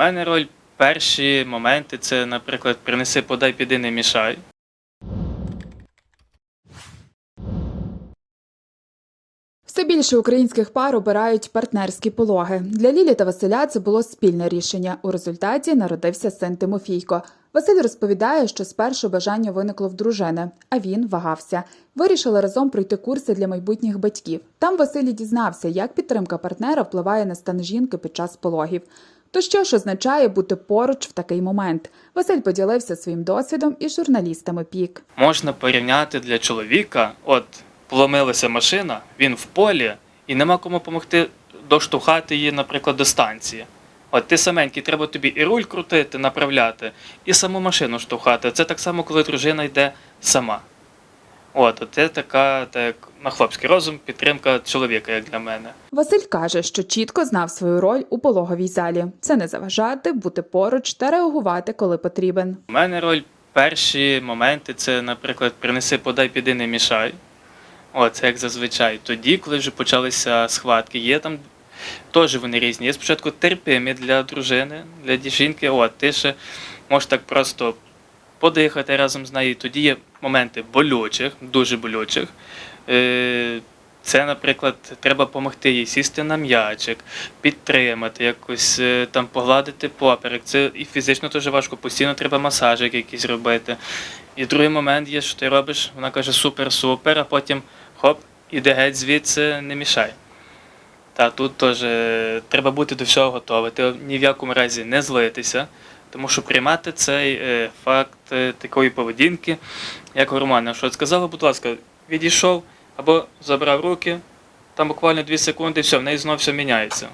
мене роль перші моменти це, наприклад, принеси, подай, піди, не мішай. Все більше українських пар обирають партнерські пологи. Для Лілі та Василя це було спільне рішення. У результаті народився син Тимофійко. Василь розповідає, що спершу бажання виникло в дружини, а він вагався. Вирішили разом пройти курси для майбутніх батьків. Там Василь дізнався, як підтримка партнера впливає на стан жінки під час пологів. То що ж означає бути поруч в такий момент? Василь поділився своїм досвідом із журналістами ПІК. Можна порівняти для чоловіка, от поломилася машина, він в полі, і нема кому допомогти доштовхати її, наприклад, до станції. От ти саменький, треба тобі і руль крутити, направляти, і саму машину штовхати. Це так само, коли дружина йде сама. От, от це така, так, на хлопський розум, підтримка чоловіка, як для мене. Василь каже, що чітко знав свою роль у пологовій залі. Це не заважати, бути поруч та реагувати, коли потрібен. У мене роль перші моменти це, наприклад, принеси, подай, піди, не мішай. О, це як зазвичай. Тоді, коли вже почалися схватки, є там теж вони різні. Є спочатку терпимі для дружини, для жінки. О, ти ще можеш так просто подихати разом з нею. Тоді є моменти болючих, дуже болючих. Е, Це, наприклад, треба допомогти їй сісти на м'ячик, підтримати, якось е, там погладити поперек. Це і фізично дуже важко, постійно треба масажик якийсь робити. І другий момент є, що ти робиш, вона каже супер-супер, а потім хоп, іде геть звідси, не мішай. Та тут теж е, треба бути до всього готовий. Ти ні в якому разі не злитися, тому що приймати цей е, факт е, такої поведінки, як гормони. Що сказала, будь ласка, відійшов або забрав руки, там буквально 2 секунди, і все, в неї знов все міняється.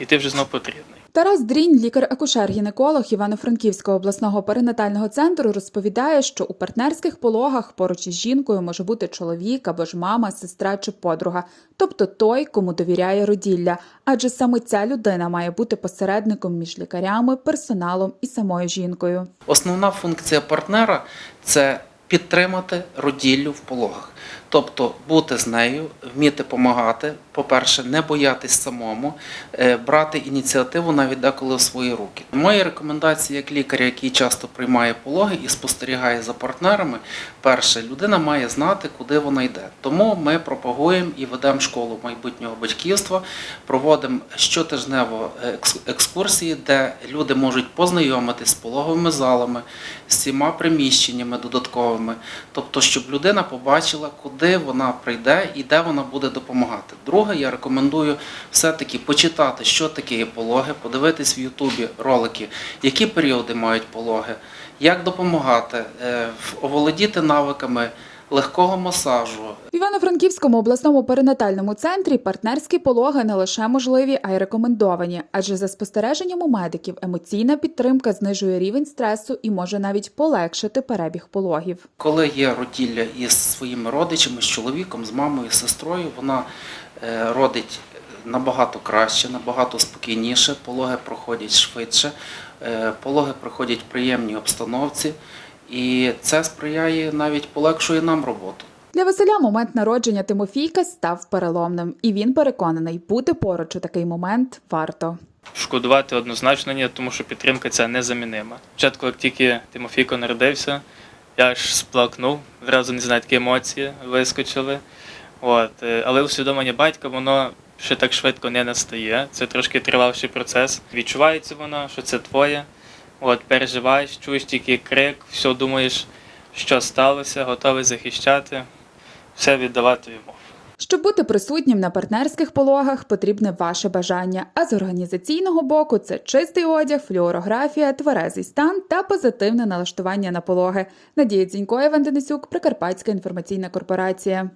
І ти вже знов потрібний. Тарас Дрінь, лікар-акушер-гінеколог Івано-Франківського обласного перинатального центру, розповідає, що у партнерських пологах поруч із жінкою може бути чоловік або ж мама, сестра чи подруга, тобто той, кому довіряє роділля. Адже саме ця людина має бути посередником між лікарями, персоналом і самою жінкою. Основна функція партнера це підтримати роділлю в пологах. Тобто бути з нею, вміти допомагати, по-перше, не боятись самому, е, брати ініціативу навіть деколи в свої руки. Мої рекомендації як лікаря, який часто приймає пологи і спостерігає за партнерами, перше, людина має знати, куди вона йде. Тому ми пропагуємо і ведемо школу майбутнього батьківства, проводимо щотижнево екскурсії, де люди можуть познайомитись з пологовими залами, з всіма приміщеннями додатковими, тобто, щоб людина побачила, куди вона прийде і де вона буде допомагати. Друге, я рекомендую все-таки почитати, що таке є пологи, подивитись в Ютубі ролики, які періоди мають пологи, як допомагати, е, оволодіти навиками легкого масажу, В Івано-Франківському обласному перинатальному центрі партнерські пологи не лише можливі, а й рекомендовані. Адже за спостереженням у медиків емоційна підтримка знижує рівень стресу і може навіть полегшити перебіг пологів. Коли є роділля із своїми родичами, з чоловіком, з мамою, з сестрою, вона е, родить набагато краще, набагато спокійніше, пологи проходять швидше, е, пологи проходять в приємній обстановці, і це сприяє навіть полегшує нам роботу. Для Василя момент народження Тимофійка став переломним, і він переконаний, бути поруч у такий момент варто. Шкодувати однозначно ні, тому що підтримка ця незамінима. Спочатку, як тільки Тимофійко народився, я аж сплакнув, зразу не знаю, такі емоції вискочили. От. е, Але усвідомлення батька, воно ще так швидко не настає. Це трошки триваліший процес. Відчувається воно, що це твоє. От, переживаєш, чуєш тільки крик, все думаєш, що сталося, готовий захищати, все віддавати йому. Щоб бути присутнім на партнерських пологах, потрібне ваше бажання. А з організаційного боку це чистий одяг, флюорографія, тверезий стан та позитивне налаштування на пологи. Надія Дзінько, Іван Денисюк, Прикарпатська інформаційна корпорація.